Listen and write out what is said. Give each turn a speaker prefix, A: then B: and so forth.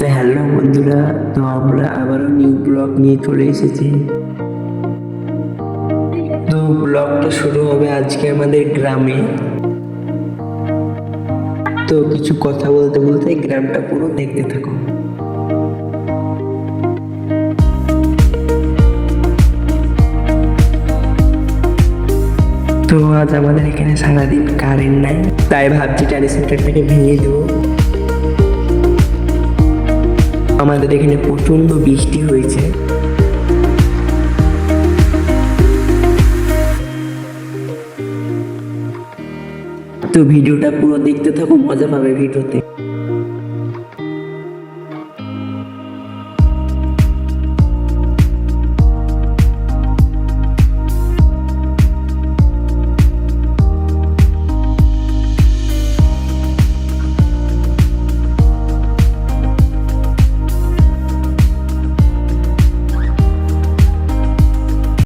A: তো হ্যালো বন্ধুরা, তো আমরা আবারও নিউ ব্লগ নিয়ে চলে এসেছি। তো ব্লগটা শুরু হবে আজকে আমাদের গ্রামে। তো কিছু কথা বলতে বলতে গ্রামটা পুরো দেখতে থাকো। তো আজ আমাদের এখানে সারাদিন কারেন্ট নাই, তাই ভাবছি ট্রান্সমিটারটাকে ভেঙে দেবো। আমাদের এখানে প্রচণ্ড বৃষ্টি হয়েছে। তো ভিডিওটা পুরো দেখতে থাকো মজা পাবে ভিডিওতে।